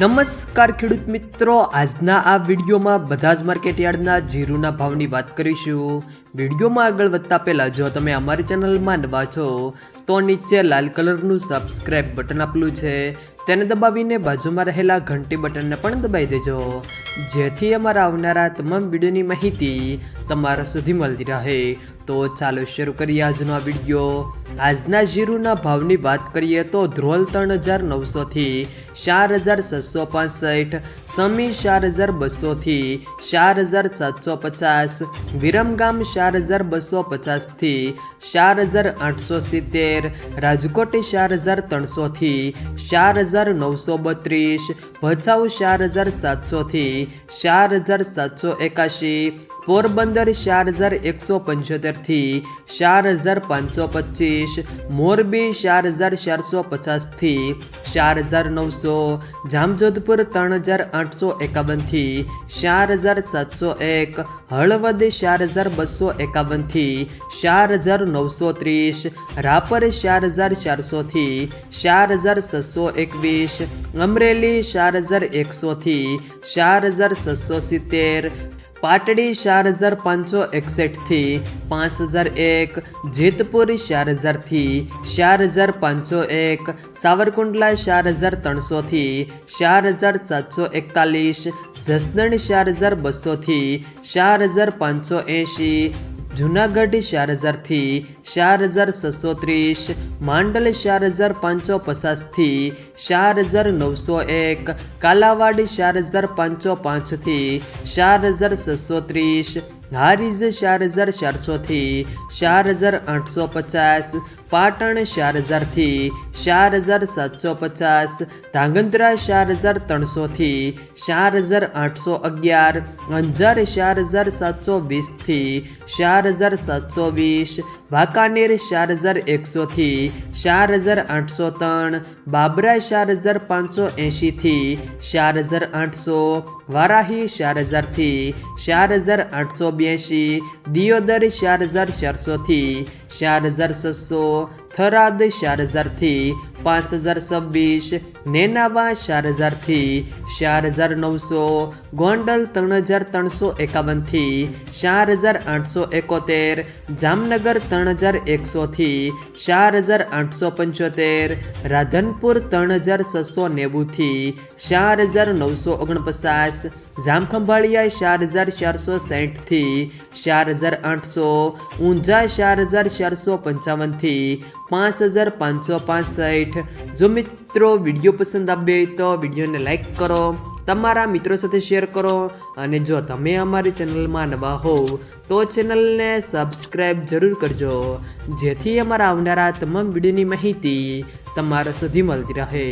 નમસ્કાર ખેડૂત મિત્રો. આજના આ વિડીયોમાં બધા જ માર્કેટ યાર્ડના જીરુના ભાવની વાત કરીશું. વિડીયોમાં આગળ વધતા પહેલાં જો તમે અમારી ચેનલમાં નવા છો, તો નીચે લાલ કલરનું સબસ્ક્રાઇબ બટન આપેલું છે. તેને દબાવીને બાજુમાં રહેલા ઘંટી બટનને પણ દબાવી દેજો. જેથી અમારા આવનારા તમામ વિડીયોની માહિતી તમારા સુધી મળતી રહે. તો ચાલો શરૂ કરીએ આજનો આ વીડિયો. આજના જીરુના ભાવની વાત કરીએ તો ધ્રોલ ત્રણ હજાર નવસોથી ચાર હજાર છસો પાસઠ, સમી ચાર હજાર બસોથી ચાર હજાર સાતસો પચાસ, વિરમગામ ચાર હજાર બસો પચાસથી ચાર હજાર આઠસો સિત્તેર, રાજકોટ ચાર હજાર ત્રણસોથી ચાર હજાર નવસો બત્રીસ, ભચાઉ ચાર હજાર સાતસોથી ચાર હજાર સાતસો એકાશી પોરબંદર ચાર હજાર એકસો પંચોતેરથી ચાર હજાર પાંચસો પચીસ, મોરબી ચાર હજાર ચારસો પચાસથી ચાર હજાર નવસો, જામજોધપુર ત્રણ હજાર આઠસો એકાવનથી ચાર હજાર સાતસો એક, હળવદ ચાર હજાર બસો એકાવનથી ચાર હજાર નવસો ત્રીસ, રાપર ચાર હજાર ચારસોથી ચાર હજાર છસો એકવીસ, અમરેલી ચાર હજાર એકસોથી ચાર હજાર છસો સિત્તેર પાટડી ચાર હજાર પાંચસો એકસઠથી પાંચ હજાર એક, જેતપુર ચાર હજારથી ચાર હજાર પાંચસો એક, સાવરકુંડલા ચાર હજાર ત્રણસોથી ચાર હજાર સાતસો એકતાલીસ, જસદણ ચાર હજાર બસોથી ચાર હજાર પાંચસો એંશી જુનાગઢ ચાર હજારથી ચાર હજાર છસો ત્રીસ માંડલ ચાર હજાર પાંચસો પચાસથી ચાર હજાર નવસો એક, કાલાવાડ ચાર હજાર પાંચસો પાંચથી ચાર હજાર છસો ત્રીસ હારીજ ચાર હજાર ચારસોથી ચાર હજાર આઠસો પચાસ પાટણ ચાર હજારથી ચાર હજાર સાતસો પચાસ ધાંગધ્રા ચાર હજાર ત્રણસોથી ચાર હજાર આઠસો અગિયાર અંજાર ચાર હજાર સાતસો વીસથી ચાર હજાર સાતસો વીસ વાંકાનેર ચાર હજાર એકસોથી ચાર હજાર આઠસો ત્રણ બાબરા ચાર હજાર પાંચસો એંશીથી ચાર હજાર આઠસો વારાહી ચાર હજારથી ચાર હજાર આઠસો બ્યાસી દિયોદર ચાર હજાર ચારસોથી ચાર હજાર છસો થરાદ ચાર હજારથી પાંચ હજાર છવ્વીસ નેનાવા ચાર હજારથી ચાર હજાર નવસો, ગોંડલ ત્રણ હજાર ત્રણસો એકાવનથી ચાર હજાર આઠસો એકોતેર, જામનગર ત્રણ હજાર એકસોથી ચાર હજાર આઠસો પંચોતેર, રાધનપુર ત્રણ હજાર છસો નેવુંથી ચાર હજાર નવસો ઓગણપચાસ જામખંભાળિયા ચાર હજાર ચારસો સાઠથી ચાર હજાર આઠસો, ઊંઝા ચાર હજાર ચારસો પંચાવનથી પાંચ હજાર પાંચસો પાસઠ જો મિત્રો વીડિયો પસંદ આવ્યો હોય તો વિડીયોને લાઇક કરો, તમારા મિત્રો સાથે શેર કરો અને જો તમે અમારી ચેનલમાં નવા હોવ તો ચેનલને સબસ્ક્રાઈબ જરૂર કરજો. જેથી અમારા આવનારા તમામ વિડીયોની માહિતી તમારા સુધી મળતી રહે.